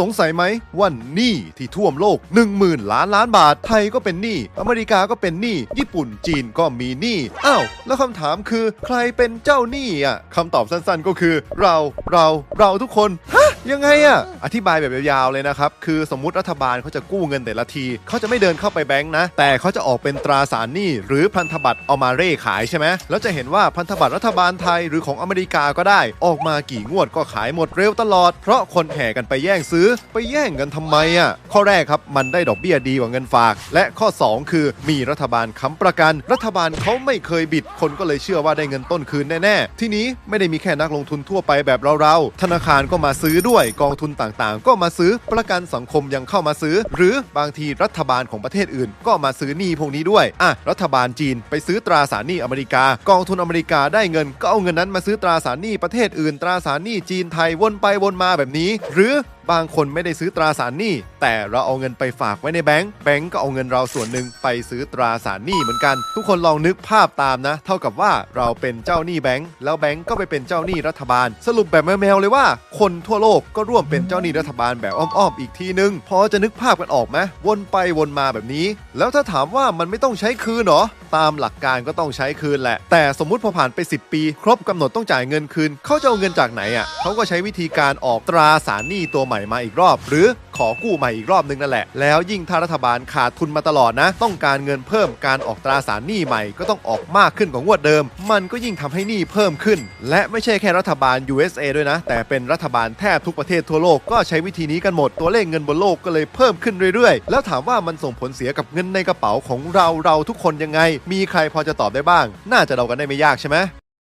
สงสัยไหมว่าหนี้ที่ท่วมโลก 1 0,000 ล้านล้านบาท ไทยก็เป็นหนี้ อเมริกาก็เป็นหนี้ ญี่ปุ่น จีนก็มีหนี้ อ้าว แล้วคำถามคือใครเป็นเจ้าหนี้อะคำตอบสั้นๆก็คือ เรา เรา เราทุกคนฮะ ยังไงอะอธิบายแบบยาวๆเลยนะครับ คือสมมติรัฐบาลเขาจะกู้เงินแต่ละที เขาจะไม่เดินเข้าไปแบงค์นะ แต่เขาจะออกเป็นตราสารหนี้หรือพันธบัตรเอามาเร่ขายใช่ไหมแล้วจะเห็นว่าพันธบัตรรัฐบาลไทยหรือของอเมริกาก็ได้ ออกมากี่งวดก็ขายหมดเร็วตลอด เพราะคนแห่กันไปแย่งซื้อ ไปแย่งกันทำไมอะข้อแรกครับมันได้ดอกเบี้ยดีกว่าเงินฝาก และข้อ 2 คือมีรัฐบาลค้ำประกัน รัฐบาลเขาไม่เคยบิด คนก็เลยเชื่อว่าได้เงินต้นคืนแน่ๆ ที่นี้ไม่ได้มีแค่นักลงทุนทั่วไปแบบเราๆธนาคารก็มาซื้อด้วยกองทุนต่างๆ ก็มาซื้อประกันสังคมยังเข้ามาซื้อ หรือบางทีรัฐบาลของประเทศอื่น ก็มาซื้อหนี้พวกนี้ด้วยอะรัฐบาลจีนไปซื้อตราสารหนี้อเมริกา กองทุนอเมริกาได้เงินก็เอาเงินนั้นมาซื้อตราสารหนี้ประเทศอื่น ตราสารหนี้จีนไทยวนไปวนมาแบบนี้ หรือ บางคนไม่ได้ซื้อตราสารหนี้ แต่เราเอาเงินไปฝากไว้ในแบงก์แบงก์ก็เอาเงินเราส่วนหนึ่งไปซื้อตราสารหนี้เหมือนกัน ทุกคนลองนึกภาพตามนะ เท่ากับว่าเราเป็นเจ้าหนี้แบงก์แล้วแบงก์ก็ไปเป็นเจ้าหนี้รัฐบาล สรุปแบบแมวๆเลยว่า คนทั่วโลกก็ร่วมเป็นเจ้าหนี้รัฐบาลแบบอ้อมๆอีกทีนึง พอจะนึกภาพกันออกไหมวนไปวนมาแบบนี้ แล้วถ้าถามว่ามันไม่ต้องใช้คืนหรอตามหลักการก็ต้องใช้คืนแหละ แต่สมมุติพอผ่านไป 10 ปี ครบกำหนดต้องจ่ายเงินคืนเขาจะเอาเงินจากไหนอะเขาก็ใช้วิธีการออกตราสารหนี้ตัวใหม่มาอีกรอบ หรือขอกู้ใหม่อีกรอบนึงนั่นแหละ แล้วยิ่งถ้ารัฐบาลขาดทุนมาตลอดนะ ต้องการเงินเพิ่มการออกตราสารหนี้ใหม่ก็ต้องออกมากขึ้นกว่างวดเดิม มันก็ยิ่งทำให้หนี้เพิ่มขึ้น และไม่ใช่แค่รัฐบาล USA ด้วยนะ แต่เป็นรัฐบาลแทบทุกประเทศทั่วโลกก็ใช้วิธีนี้กันหมดตัวเลขเงินบนโลกก็เลยเพิ่มขึ้นเรื่อยๆ แล้วถามว่ามันส่งผลเสียกับเงินในกระเป๋าของเราเราทุกคนยังไง มีใครพอจะตอบได้บ้าง น่าจะเดากันได้ไม่ยากใช่ไหม